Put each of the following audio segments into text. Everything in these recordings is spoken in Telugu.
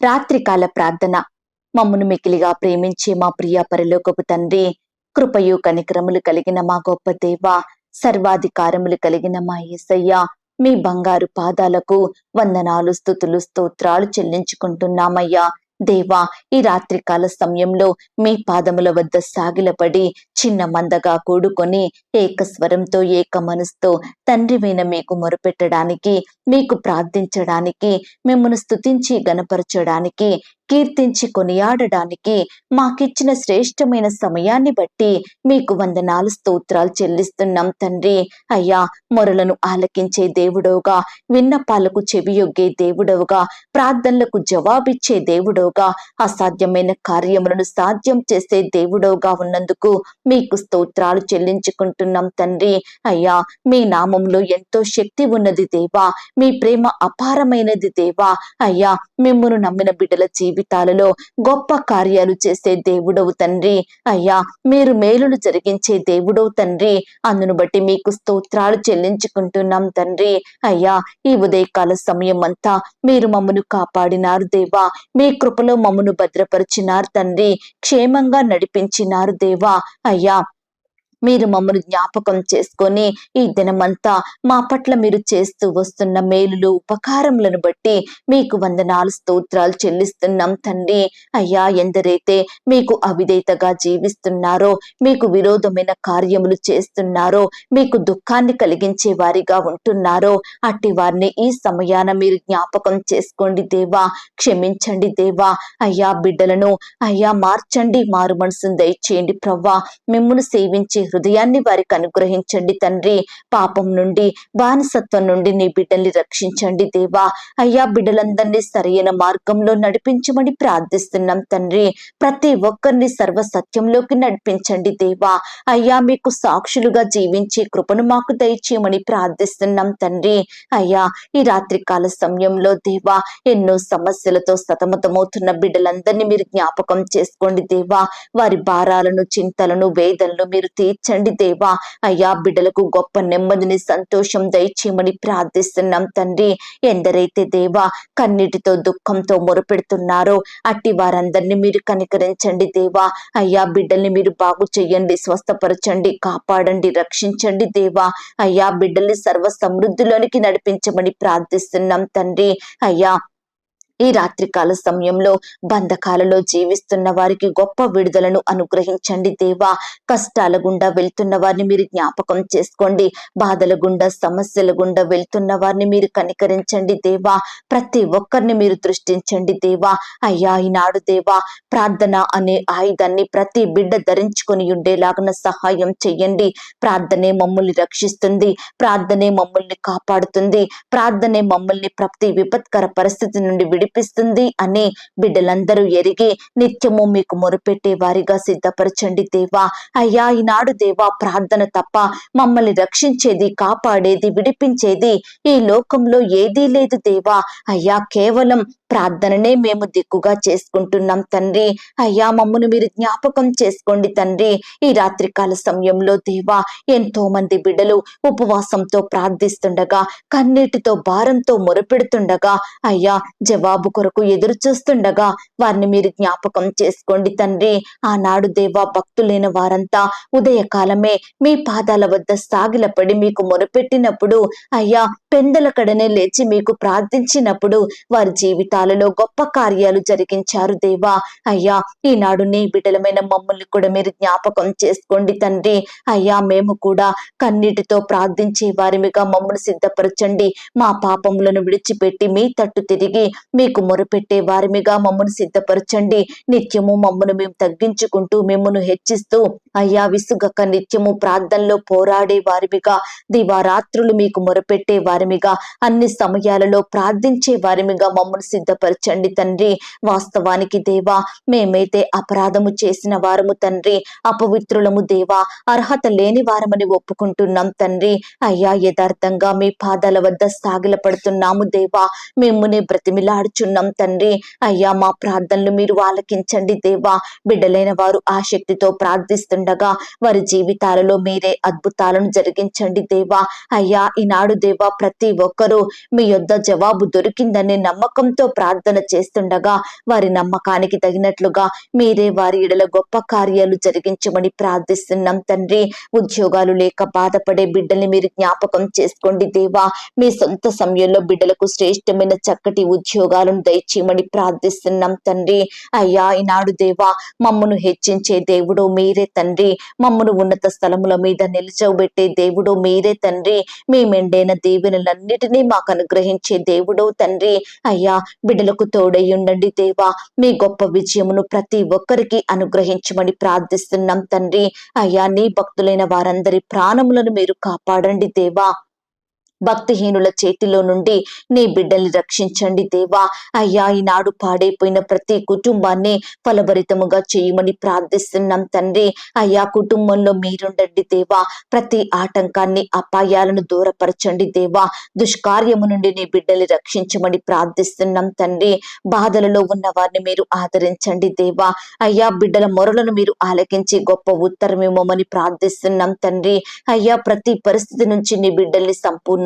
రాత్రికాల ప్రార్థన. మమ్మను మికిలిగా ప్రేమించే మా ప్రియ పరలోకపు తండ్రి కృపయు కనికరములు కలిగిన మా గొప్ప దేవ సర్వాధికారములు కలిగిన మా యేసయ్య మీ బంగారు పాదాలకు వందనాలు స్థుతులు స్తోత్రాలు చెల్లించుకుంటున్నామయ్యా. దేవా ఈ రాత్రికాల సమయంలో మీ పాదముల వద్ద సాగిలపడి చిన్న మందగా కూడుకొని ఏక స్వరంతో ఏక మనసుతో తండ్రివైన మీకు మొరుపెట్టడానికి మీకు ప్రార్థించడానికి మిమ్మల్ని స్థుతించి గనపరచడానికి కీర్తించి కొనియాడడానికి మాకిచ్చిన శ్రేష్టమైన సమయాన్ని బట్టి మీకు వందనాలు స్తోత్రాలు చెల్లిస్తున్నాం తండ్రి. అయ్యా మొరలను ఆలకించే దేవుడవుగా విన్నపాలకు చెవియొగ్గే దేవుడవుగా ప్రార్థనలకు జవాబిచ్చే దేవుడవుగా అసాధ్యమైన కార్యములను సాధ్యం చేసే దేవుడవుగా ఉన్నందుకు మీకు స్తోత్రాలు చెల్లించుకుంటున్నాం తండ్రి. అయ్యా మీ నామంలో ఎంతో శక్తి ఉన్నది దేవా మీ ప్రేమ అపారమైనది దేవా. అయ్యా మిమ్మను నమ్మిన బిడ్డల జీవి జీవితాలలో గొప్ప కార్యాలు చేసే దేవుడవు తండ్రి. అయ్యా మీరు మేలులు జరిగించే దేవుడవు తండ్రి. అందును బట్టి మీకు స్తోత్రాలు చెల్లించుకుంటున్నాం తండ్రి. అయ్యా ఈ ఉదయకాల సమయం అంతా మీరు మమ్మను కాపాడినారు దేవా. మీ కృపలో మమ్మను భద్రపరిచినారు తండ్రి. క్షేమంగా నడిపించినారు దేవా. అయ్యా మీరు మమ్మల్ని జ్ఞాపకం చేసుకొని ఈ దినమంతా మా పట్ల మీరు చేస్తూ వస్తున్న మేలులు ఉపకారములను బట్టి మీకు వందనాలు స్తోత్రాలు చెల్లిస్తున్నాం తండ్రి. అయ్యా ఎందరైతే మీకు అవిధేతగా జీవిస్తున్నారో మీకు విరోధమైన కార్యములు చేస్తున్నారో మీకు దుఃఖాన్ని కలిగించే వారిగా ఉంటున్నారో అట్టి వారిని ఈ సమయాన మీరు జ్ఞాపకం చేసుకోండి దేవా క్షమించండి దేవా. అయ్యా బిడ్డలను అయ్యా మార్చండి మారు మనసును దయచేయండి ప్రవ్వా. మిమ్మల్ని సేవించే హృదయాన్ని వారికి అనుగ్రహించండి తండ్రి. పాపం నుండి బానిసత్వం నుండి నీ బిడ్డల్ని రక్షించండి దేవా. అయ్యా బిడ్డలందరినీ సరైన మార్గంలో నడిపించమని ప్రార్థిస్తున్నాం తండ్రి. ప్రతి ఒక్కరిని సర్వ సత్యంలోకి నడిపించండి దేవా. అయ్యా మీకు సాక్షులుగా జీవించే కృపను మాకు దయచేయమని ప్రార్థిస్తున్నాం తండ్రి. అయ్యా ఈ రాత్రికాల సమయంలో దేవా ఎన్నో సమస్యలతో సతమతమవుతున్న బిడ్డలందరినీ మీరు జ్ఞాపకం చేసుకోండి దేవా. వారి భారాలను చింతలను వేదనలు మీరు దయచండి దేవా. అయ్యా బిడ్డలకు గొప్ప నెమ్మదిని సంతోషం దయచేయమని ప్రార్థిస్తున్నాం తండ్రి. ఎందరైతే దేవా కన్నీటితో దుఃఖంతో మొరపెడుతున్నారో అట్టి వారందరినీ మీరు కనికరించండి దేవా. అయ్యా బిడ్డల్ని మీరు బాగు చెయ్యండి స్వస్థపరచండి కాపాడండి రక్షించండి దేవా. అయ్యా బిడ్డల్ని సర్వ సమృద్ధిలోనికి నడిపించమని ప్రార్థిస్తున్నాం తండ్రి. అయ్యా ఈ రాత్రికాల సమయంలో బంధకాలలో జీవిస్తున్న వారికి గొప్ప విడుదలను అనుగ్రహించండి దేవా. కష్టాల గుండా వెళ్తున్న వారిని మీరు జ్ఞాపకం చేసుకోండి. బాధల గుండా సమస్యల గుండా వెళ్తున్న వారిని మీరు కనికరించండి దేవా. ప్రతి ఒక్కరిని మీరు దృష్టించండి దేవా. అయ్యా ఈనాడు దేవా ప్రార్థన అనే ఆయుధాన్ని ప్రతి బిడ్డ ధరించుకొని ఉండేలాగా సహాయం చెయ్యండి. ప్రార్థనే మమ్మల్ని రక్షిస్తుంది. ప్రార్థనే మమ్మల్ని కాపాడుతుంది. ప్రార్థనే మమ్మల్ని ప్రతి విపత్కర పరిస్థితి నుండి నడిపిస్తుంది అని బిడ్డలందరూ ఎరిగి నిత్యము మీకు మొరుపెట్టే వారిగా సిద్ధపరచండి దేవా. అయ్యా ఈనాడు దేవా ప్రార్థన తప్ప మమ్మల్ని రక్షించేది కాపాడేది విడిపించేది ఈ లోకంలో ఏదీ లేదు దేవా. అయ్యా కేవలం ప్రార్థననే మేము దిక్కుగా చేసుకుంటున్నాం తండ్రి. అయ్యా మమ్మను మీరు జ్ఞాపకం చేసుకోండి తండ్రి. ఈ రాత్రికాల సమయంలో దేవా ఎంతో మంది బిడ్డలు ఉపవాసంతో ప్రార్థిస్తుండగా కన్నీటితో భారంతో మొరపెడుతుండగా అయ్యా జవాబు జవాబు కొరకు ఎదురు చూస్తుండగా వారిని మీరు జ్ఞాపకం చేసుకోండి తండ్రి. ఆనాడు దేవా భక్తులైన వారంతా ఉదయకాలమే మీ పాదాల వద్ద సాగిలపడి మీకు మొరపెట్టినప్పుడు అయ్యా పెందల కడనే లేచి మీకు ప్రార్థించినప్పుడు వారి జీవితాలలో గొప్ప కార్యాలు జరిగించారు దేవా. అయ్యా ఈనాడు నీ బిడ్డలమైన మమ్మల్ని కూడా మీరు జ్ఞాపకం చేసుకోండి తండ్రి. అయ్యా మేము కూడా కన్నీటితో ప్రార్థించే వారిమిగా మమ్మల్ని సిద్ధపరచండి. మా పాపములను విడిచిపెట్టి మీ తట్టు తిరిగి మీ మీకు మొరపెట్టే వారిమిగా మమ్మను సిద్ధపరచండి. నిత్యము మమ్మను మేము తగ్గించుకుంటూ మిమ్మను హెచ్చిస్తూ అయ్యా విసుగక నిత్యము ప్రార్థనలో పోరాడే వారిమిగా దివారాత్రులు మీకు మొరపెట్టే వారిమిగా అన్ని సమయాలలో ప్రార్థించే వారిమిగా మమ్మల్ని సిద్ధపరచండి తండ్రి. వాస్తవానికి దేవా మేమైతే అపరాధము చేసిన వారము తండ్రి. అపవిత్రులము దేవా అర్హత లేని వారమని ఒప్పుకుంటున్నాం తండ్రి. అయ్యా యథార్థంగా మీ పాదాల వద్ద సాగిల పడుతున్నాము దేవా. మేమునే బ్రతిమిలాడుచు కోరుచున్నాం తండ్రి. అయ్యా మా ప్రార్థనలు మీరు ఆలకించండి దేవా. బిడ్డలైన వారు ఆసక్తితో ప్రార్థిస్తుండగా వారి జీవితాలలో మీరే అద్భుతాలను జరిగించండి దేవా. అయ్యా ఈనాడు దేవా ప్రతి ఒక్కరూ మీ యొద్ద జవాబు దొరికిందనే నమ్మకంతో ప్రార్థన చేస్తుండగా వారి నమ్మకానికి తగినట్లుగా మీరే వారి ఇడల గొప్ప కార్యాలు జరిగించమని ప్రార్థిస్తున్నాం తండ్రి. ఉద్యోగాలు లేక బాధపడే బిడ్డల్ని మీరు జ్ఞాపకం చేసుకోండి దేవా. మీ సొంత సమయంలో బిడ్డలకు శ్రేష్టమైన చక్కటి ఉద్యోగాలను దయచేయమని ప్రార్థిస్తున్నాం తండ్రి. అయ్యా ఈనాడు దేవా మమ్మను హెచ్చించే దేవుడు మీరే తండ్రి. మమ్మను ఉన్నత స్థలముల మీద నిలిచోబెట్టే దేవుడు మీరే తండ్రి. మేమెండైన దీవెనలన్నిటినీ మాకు అనుగ్రహించే దేవుడు తండ్రి. అయ్యా బిడ్డలకు తోడై ఉండండి దేవా. మీ గొప్ప విజయమును ప్రతి ఒక్కరికి అనుగ్రహించమని ప్రార్థిస్తున్నాం తండ్రి. అయ్యా నీ భక్తులైన వారందరి ప్రాణములను మీరు కాపాడండి దేవా. భక్తిహీనుల చేతిలో నుండి నీ బిడ్డల్ని రక్షించండి దేవా. అయ్యా ఈనాడు పాడైపోయిన ప్రతి కుటుంబాన్ని ఫలభరితముగా చేయమని ప్రార్థిస్తున్నాం తండ్రి. అయ్యా కుటుంబంలో మీరుండండి దేవా. ప్రతి ఆటంకాన్ని అపాయాలను దూరపరచండి దేవా. దుష్కార్యము నుండి నీ బిడ్డల్ని రక్షించమని ప్రార్థిస్తున్నాం తండ్రి. బాధలలో ఉన్న వారిని మీరు ఆదరించండి దేవా. అయ్యా బిడ్డల మొరలను మీరు ఆలకించి గొప్ప ఉత్తరం ఇవ్వమని ప్రార్థిస్తున్నాం తండ్రి. అయ్యా ప్రతి పరిస్థితి నుంచి నీ బిడ్డల్ని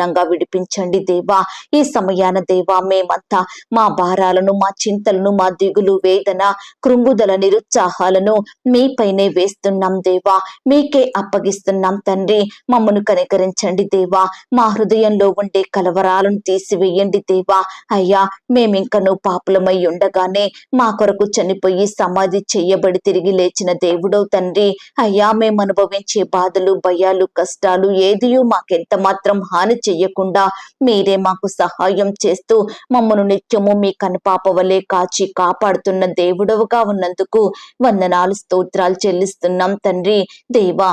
సంపూర్ణంగా విడిపించండి దేవా. ఈ సమయాన దేవా మేమంతా మా భారాలను మా చింతలను మా దిగులు వేదన కృంగుదల నిరుత్సాహాలను మీపైనే వేస్తున్నాం దేవా. మీకే అప్పగిస్తున్నాం తండ్రి. మమ్మను కనికరించండి దేవా. మా హృదయంలో ఉండే కలవరాలను తీసివేయండి దేవా. అయ్యా మేమింకను పాపులమై ఉండగానే మా కొరకు చనిపోయి సమాధి చెయ్యబడి తిరిగి లేచిన దేవుడవు తండ్రి. అయ్యా మేము అనుభవించే బాధలు భయాలు కష్టాలు ఏదియో మాకెంత మాత్రం హాని చెయ్యకుండా మీరే మాకు సహాయం చేస్తూ మమ్మను నిత్యము మీ కనుపాప వలె కాచి కాపాడుతున్న దేవుడవుగా ఉన్నందుకు వందనాలు స్తోత్రాలు చెల్లిస్తున్నాం. తండ్రి దేవా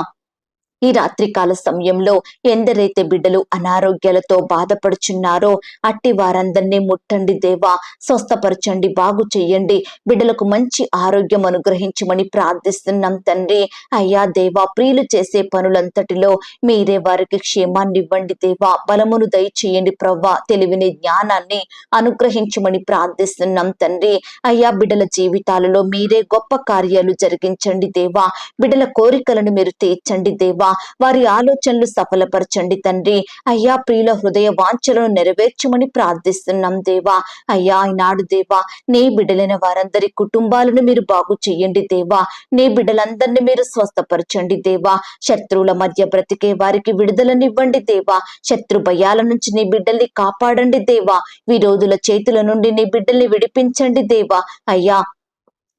ఈ రాత్రికాల సమయంలో ఎందరైతే బిడ్డలు అనారోగ్యాలతో బాధపడుచున్నారో అట్టి వారందరినీ ముట్టండి దేవా స్వస్థపరచండి బాగు చెయ్యండి బిడ్డలకు మంచి ఆరోగ్యం అనుగ్రహించమని ప్రార్థిస్తున్నాం తండ్రి. అయ్యా దేవా ప్రియులు చేసే పనులంతటిలో మీరే వారికి క్షేమాన్ని ఇవ్వండి దేవా. బలమును దయచేయండి ప్రవ్వా. తెలివిని జ్ఞానాన్ని అనుగ్రహించమని ప్రార్థిస్తున్నాం తండ్రి. అయ్యా బిడ్డల జీవితాలలో మీరే గొప్ప కార్యాలు జరిగించండి దేవా. బిడ్డల కోరికలను మీరు తీర్చండి దేవా. వారి ఆలోచనలు సఫలపరచండి తండ్రి. అయ్యా ప్రియుల హృదయ వాంఛలను నెరవేర్చమని ప్రార్థిస్తున్నాం దేవా. అయ్యా ఈనాడు దేవా నీ బిడ్డలైన వారందరి కుటుంబాలను మీరు బాగు చేయండి దేవా. నీ బిడ్డలందరినీ మీరు స్వస్థపరచండి దేవా. శత్రువుల మధ్య బ్రతికే వారికి విడుదలనివ్వండి దేవా. శత్రు భయాల నుంచి నీ బిడ్డల్ని కాపాడండి దేవా. విరోధుల చేతుల నుండి నీ బిడ్డల్ని విడిపించండి దేవా. అయ్యా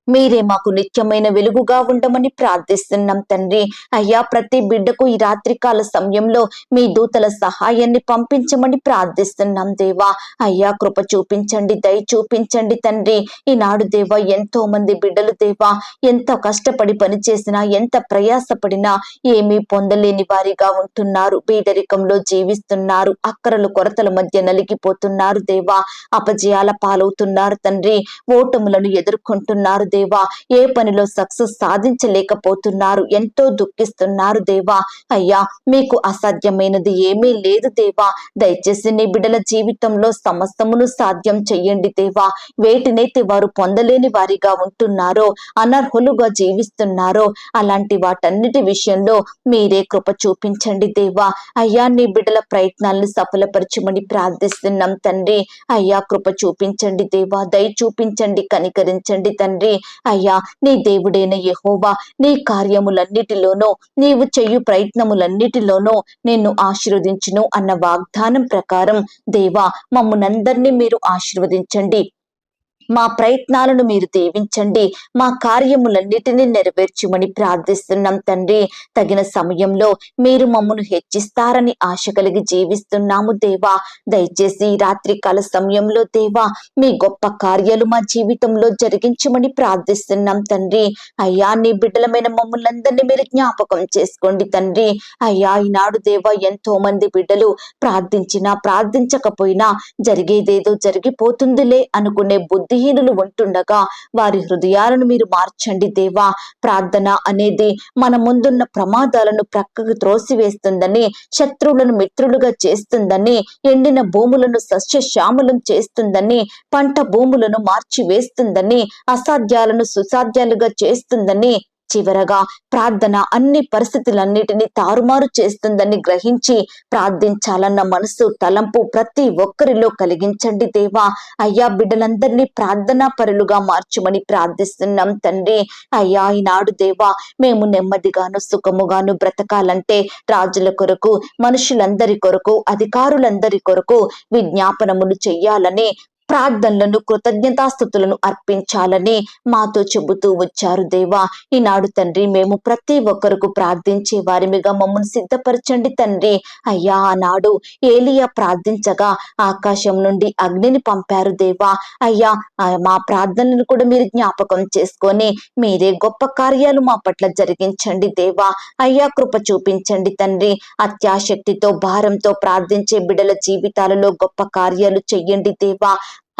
మీరే మాకు నిత్యమైన వెలుగుగా ఉండమని ప్రార్థిస్తున్నాం తండ్రి. అయ్యా ప్రతి బిడ్డకు ఈ రాత్రికాల సమయంలో మీ దూతల సహాయాన్ని పంపించమని ప్రార్థిస్తున్నాం దేవా. అయ్యా కృప చూపించండి దయ చూపించండి తండ్రి. ఈనాడు దేవా ఎంతో మంది బిడ్డలు దేవా ఎంత కష్టపడి పనిచేసినా ఎంత ప్రయాసపడినా ఏమీ పొందలేని వారిగా ఉంటున్నారు. పేదరికంలో జీవిస్తున్నారు. అక్కరలు కొరతల మధ్య నలిగిపోతున్నారు దేవా. అపజయాల పాలవుతున్నారు తండ్రి. ఓటములను ఎదుర్కొంటున్నారు దేవా ఏ పనిలో సక్సెస్ సాధించలేకపోతున్నారు ఎంతో దుఃఖిస్తున్నారు దేవా. అయ్యా మీకు అసాధ్యమైనది ఏమీ లేదు దేవా. దయచేసి నీ బిడ్డల జీవితంలో సమస్తమును సాధ్యం చెయ్యండి దేవా. వేటినైతే వారు పొందలేని వారిగా ఉంటున్నారో అనర్హులుగా జీవిస్తున్నారో అలాంటి వాటన్నిటి విషయంలో మీరే కృప చూపించండి దేవా. అయ్యా నీ బిడ్డల ప్రయత్నాలను సఫలపరచమని ప్రార్థిస్తున్నాం తండ్రి. అయ్యా కృప చూపించండి దేవా. దయ చూపించండి కనికరించండి తండ్రి. అయ్యా నీ దేవుడైన యహోవా నీ కార్యములన్నిటిలోనూ నీవు చెయ్యు ప్రయత్నములన్నిటిలోనూ నిన్ను ఆశీర్వదించును అన్న వాగ్దానం ప్రకారం దేవా మమ్మునందరినీ మీరు ఆశీర్వదించండి. మా ప్రయత్నాలను మీరు దీవించండి. మా కార్యములన్నిటినీ నెరవేర్చుమని ప్రార్థిస్తున్నాం తండ్రి. తగిన సమయంలో మీరు మమ్మను హెచ్చిస్తారని ఆశ కలిగి జీవిస్తున్నాము దేవా. దయచేసి రాత్రి రాత్రికాల సమయంలో దేవా మీ గొప్ప కార్యాలు మా జీవితంలో జరిగించమని ప్రార్థిస్తున్నాం తండ్రి. అయ్యా నీ బిడ్డలమైన మమ్మల్ని మీరు జ్ఞాపకం చేసుకోండి తండ్రి. అయ్యా ఈనాడు దేవా ఎంతో మంది బిడ్డలు ప్రార్థించినా ప్రార్థించకపోయినా జరిగేదేదో జరిగిపోతుందిలే అనుకునే బుద్ధి బుద్ధిహీనులు ఉంటుండగా వారి హృదయాలను మీరు మార్చండి దేవా. ప్రార్థన అనేది మన ముందున్న ప్రమాదాలను ప్రక్కకు త్రోసివేస్తుందని శత్రువులను మిత్రులుగా చేస్తుందని ఎండిన భూములను సస్యశ్యామలం చేస్తుందని పంట భూములను మార్చి వేస్తుందని అసాధ్యాలను సుసాధ్యాలుగా చేస్తుందని చివరగా ప్రార్థన అన్ని పరిస్థితులన్నిటినీ తారుమారు చేస్తుందని గ్రహించి ప్రార్థించాలన్న మనసు తలంపు ప్రతి ఒక్కరిలో కలిగించండి దేవా. అయ్యా బిడ్డలందరినీ ప్రార్థనా పరులుగా మార్చమని ప్రార్థిస్తున్నాం తండ్రి. అయ్యా ఈనాడు దేవా మేము నెమ్మదిగాను సుఖముగాను బ్రతకాలంటే రాజుల కొరకు మనుషులందరి కొరకు అధికారులందరి కొరకు విజ్ఞాపనములు చెయ్యాలని ప్రార్థనలను కృతజ్ఞతాస్థుతులను అర్పించాలని మాతో చెబుతూ వచ్చారు దేవా. ఈనాడు తండ్రి మేము ప్రతి ఒక్కరికి ప్రార్థించే వారిమిగా మమ్మల్ని సిద్ధపరచండి తండ్రి. అయ్యా ఆనాడు ఏలియా ప్రార్థించగా ఆకాశం నుండి అగ్నిని పంపారు దేవా. అయ్యా మా ప్రార్థనను కూడా మీరు జ్ఞాపకం చేసుకొని మీరే గొప్ప కార్యాలు మా పట్ల జరిగించండి దేవా. అయ్యా కృప చూపించండి తండ్రి. అత్యాశక్తితో భారంతో ప్రార్థించే బిడల జీవితాలలో గొప్ప కార్యాలు చెయ్యండి దేవా.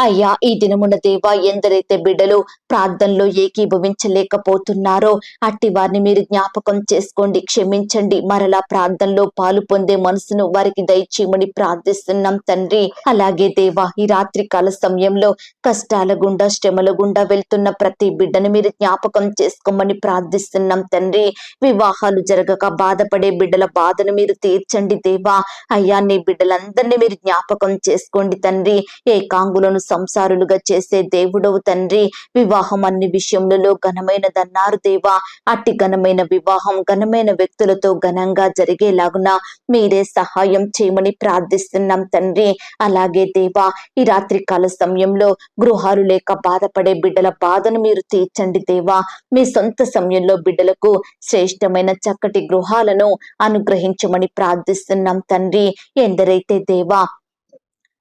అయ్యా ఈ దినమున దేవా ఎందరైతే బిడ్డలు ప్రార్థనలో ఏకీభవించలేకపోతున్నారో అట్టి వారిని మీరు జ్ఞాపకం చేసుకోండి క్షమించండి. మరలా ప్రార్థనలో పాలు పొందే మనసును వారికి దయచేయమని ప్రార్థిస్తున్నాం తండ్రి. అలాగే దేవా ఈ రాత్రి కాల సమయంలో కష్టాల గుండా శ్రమల గుండా వెళ్తున్న ప్రతి బిడ్డను మీరు జ్ఞాపకం చేసుకోమని ప్రార్థిస్తున్నాం తండ్రి. వివాహాలు జరగక బాధపడే బిడ్డల బాధను మీరు తీర్చండి దేవా. అయ్యా నీ బిడ్డలందరినీ మీరు జ్ఞాపకం చేసుకోండి తండ్రి. ఏకాంగులను సంసారులుగా చేసే దేవుడవు తండ్రి. వివాహం అన్ని విషయములలో ఘనమైనదన్నారు దేవా. అట్టి ఘనమైన వివాహం ఘనమైన వ్యక్తులతో ఘనంగా జరిగేలాగున మీరే సహాయం చేయమని ప్రార్థిస్తున్నాం తండ్రి. అలాగే దేవా ఈ రాత్రి కాల సమయంలో గృహాలు లేక బాధపడే బిడ్డల బాధను మీరు తీర్చండి దేవా. మీ సొంత సమయంలో బిడ్డలకు శ్రేష్టమైన చక్కటి గృహాలను అనుగ్రహించమని ప్రార్థిస్తున్నాం తండ్రి. ఎందరైతే దేవా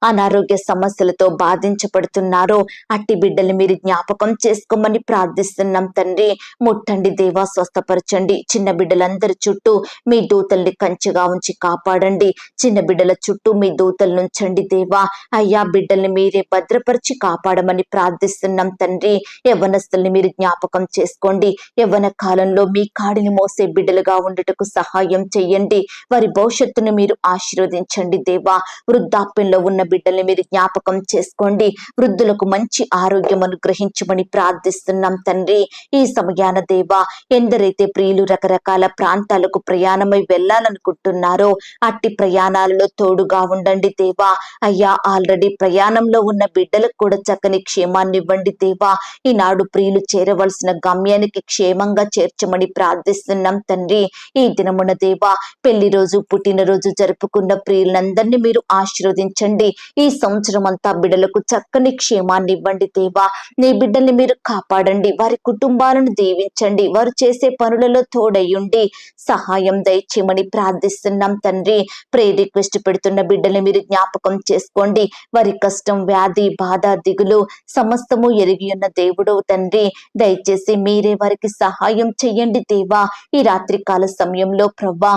అనారోగ్య సమస్యలతో బాధించబడుతున్నారో అట్టి బిడ్డలు మీరు జ్ఞాపకం చేసుకోమని ప్రార్థిస్తున్నాం తండ్రి. ముట్టండి దేవా స్వస్థపరచండి. చిన్న బిడ్డలందరి చుట్టూ మీ దూతల్ని కంచెగా ఉంచి కాపాడండి. చిన్న బిడ్డల చుట్టూ మీ దూతలు నుంచండి దేవా. అయ్యా బిడ్డల్ని మీరే భద్రపరిచి కాపాడమని ప్రార్థిస్తున్నాం తండ్రి. యవ్వనస్తుల్ని మీరు జ్ఞాపకం చేసుకోండి. యవ్వన కాలంలో మీ కాడిని మోసే బిడ్డలుగా ఉండటకు సహాయం చేయండి వారి భవిష్యత్తును మీరు ఆశీర్వదించండి దేవా. వృద్ధాప్యంలో ఉన్న బిడ్డల్ని మీరు జ్ఞాపకం చేసుకోండి. వృద్ధులకు మంచి ఆరోగ్యం అనుగ్రహించమని ప్రార్థిస్తున్నాం తండ్రి. ఈ సమయాన దేవా ఎందరైతే ప్రియులు రకరకాల ప్రాంతాలకు ప్రయాణమై వెళ్ళాలనుకుంటున్నారో అట్టి ప్రయాణాలలో తోడుగా ఉండండి దేవా. అయ్యా ఆల్రెడీ ప్రయాణంలో ఉన్న బిడ్డలకు కూడా చక్కని క్షేమాన్ని ఇవ్వండి దేవా. ఈనాడు ప్రియులు చేరవలసిన గమ్యానికి క్షేమంగా చేర్చమని ప్రార్థిస్తున్నాం తండ్రి. ఈ దినమున దేవా పెళ్ళి రోజు పుట్టినరోజు జరుపుకున్న ప్రియులందరినీ మీరు ఆశీర్వదించండి. ఈ సంవత్సరం అంతా బిడ్డలకు చక్కని క్షేమాన్ని ఇవ్వండి దేవా. నీ బిడ్డల్ని మీరు కాపాడండి. వారి కుటుంబాలను దీవించండి. వారు చేసే పనులలో తోడయ్యుండి సహాయం దయచేయమని ప్రార్థిస్తున్నాం తండ్రి. ప్రే రిక్వెస్ట్ పెడుతున్న బిడ్డల్ని మీరు జ్ఞాపకం చేసుకోండి. వారి కష్టం వ్యాధి బాధ దిగులు సమస్తము ఎరిగి ఉన్న దేవుడు తండ్రి. దయచేసి మీరే వారికి సహాయం చెయ్యండి దేవా. ఈ రాత్రికాల సమయంలో ప్రవ్వా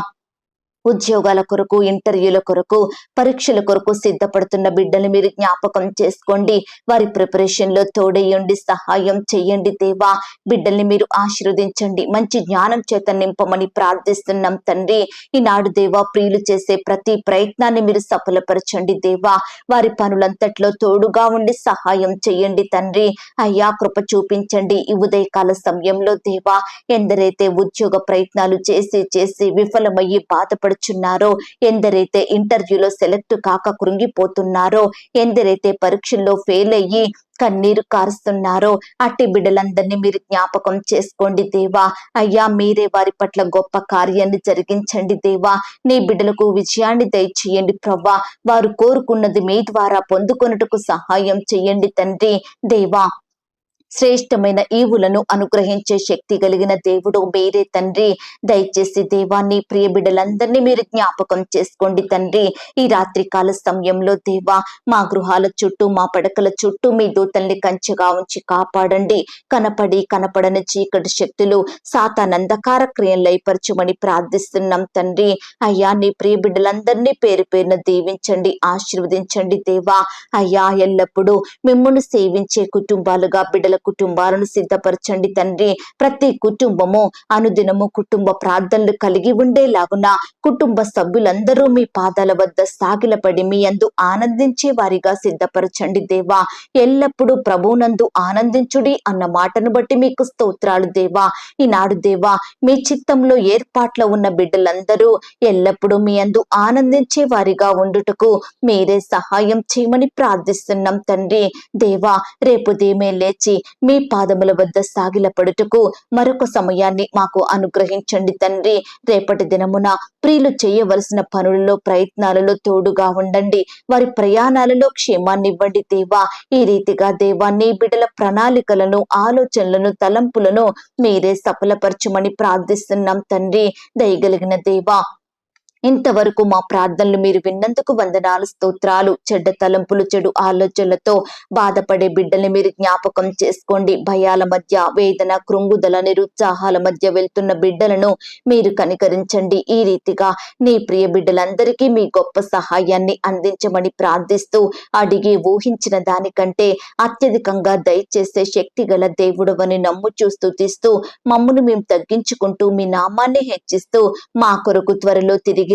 ఉద్యోగాల కొరకు ఇంటర్వ్యూల కొరకు పరీక్షల కొరకు సిద్ధపడుతున్న బిడ్డలు మీరు జ్ఞాపకం చేసుకోండి. వారి ప్రిపరేషన్లో తోడేయండి సహాయం చేయండి దేవా. బిడ్డల్ని మీరు ఆశీర్వదించండి. మంచి జ్ఞానం చేత నింపమని ప్రార్థిస్తున్నాం తండ్రి. ఈనాడు దేవా ప్రియులు చేసే ప్రతి ప్రయత్నాన్ని మీరు సఫలపరచండి దేవా. వారి పనులంతట్లో తోడుగా ఉండి సహాయం చేయండి తండ్రి. అయ్యా కృప చూపించండి ఈ ఉదయకాల సమయంలో దేవా. ఎందరైతే ఉద్యోగ ప్రయత్నాలు చేసి చేసి విఫలమయ్యి బాధపడుచున్నారో ఎందరైతే ఇంటర్వ్యూలో సెలెక్ట్ కాక కృంగిపోతున్నారో? ఎందరైతే పరీక్షల్లో ఫెయిల్ అయ్యి కన్నీరు కారుస్తున్నారో? అట్టి బిడ్డలందరినీ మీరు జ్ఞాపకం చేసుకోండి దేవా. అయ్యా మీరే వారి పట్ల గొప్ప కార్యాన్ని జరిగించండి దేవా. నీ బిడ్డలకు విజయాన్ని దయచేయండి ప్రవ్వా. వారు కోరుకున్నది మీ ద్వారా పొందుకొనుటకు సహాయం చేయండి తండ్రి. దేవా శ్రేష్టమైన ఈవులను అనుగ్రహించే శక్తి కలిగిన దేవుడు మీరే తండ్రి. దయచేసి దేవాన్ని ప్రియ బిడ్డలందరినీ మీరు జ్ఞాపకం చేసుకోండి తండ్రి. ఈ రాత్రి కాల సమయంలో దేవా మా గృహాల చుట్టూ మా పడకల చుట్టూ మీ దూతల్ని కంచెగా ఉంచి కాపాడండి. కనపడి కనపడని చీకటి శక్తులు సాతానందకార క్రియలు లయపరచమని ప్రార్థిస్తున్నాం తండ్రి. అయ్యా నీ ప్రియ బిడ్డలందరినీ పేరు పేరున దీవించండి ఆశీర్వదించండి దేవా. అయ్యా ఎల్లప్పుడూ మిమ్మల్ని సేవించే కుటుంబాలుగా బిడ్డలు కుటుంబాలను సిద్ధపరచండి తండ్రి. ప్రతి కుటుంబము అనుదినము కుటుంబ ప్రార్థనలు కలిగి ఉండేలాగున కుటుంబ సభ్యులందరూ మీ పాదాల వద్ద సాగిలపడి మీ అందు ఆనందించే వారిగా సిద్ధపరచండి దేవా. ఎల్లప్పుడూ ప్రభువునందు ఆనందించుడి అన్న మాటను బట్టి మీకు స్తోత్రాలు దేవా. ఈనాడు దేవా మీ చిత్తంలో ఏర్పాట్లో ఉన్న బిడ్డలందరూ ఎల్లప్పుడూ మీ అందు ఆనందించే వారిగా ఉండుటకు మీరే సహాయం చేయమని ప్రార్థిస్తున్నాం తండ్రి. దేవా రేపు దేమే లేచి మీ పాదముల వద్ద సాగిలపడుటకు మరొక సమయాన్ని మాకు అనుగ్రహించండి తండ్రి. రేపటి దినమున ప్రియులు చేయవలసిన పనులలో ప్రయత్నాలలో తోడుగా ఉండండి. వారి ప్రయాణాలలో క్షేమాన్ని ఇవ్వండి దేవా. ఈ రీతిగా దేవా నీ బిడ్డల ప్రణాళికలను ఆలోచనలను తలంపులను మీరే సఫలపరచమని ప్రార్థిస్తున్నాం తండ్రి. దయగలిగిన దేవా ఇంతవరకు మా ప్రార్థనలు మీరు విన్నందుకు వందనాలు స్తోత్రాలు. చెడ్డ తలంపులు చెడు ఆలోచనలతో బాధపడే బిడ్డల్ని మీరు జ్ఞాపకం చేసుకోండి. భయాల మధ్య వేదన కృంగుదల నిరుత్సాహాల మధ్య వెళ్తున్న బిడ్డలను మీరు కనికరించండి. ఈ రీతిగా నీ ప్రియ బిడ్డలందరికీ మీ గొప్ప సహాయాన్ని అందించమని ప్రార్థిస్తూ అడిగి ఊహించిన దానికంటే అత్యధికంగా దయచేసే శక్తి గల దేవుడవని నమ్ము చూస్తూ తీస్తూ మమ్మను మేము తగ్గించుకుంటూ మీ నామాన్ని హెచ్చిస్తూ మా కొరకు త్వరలో తిరిగి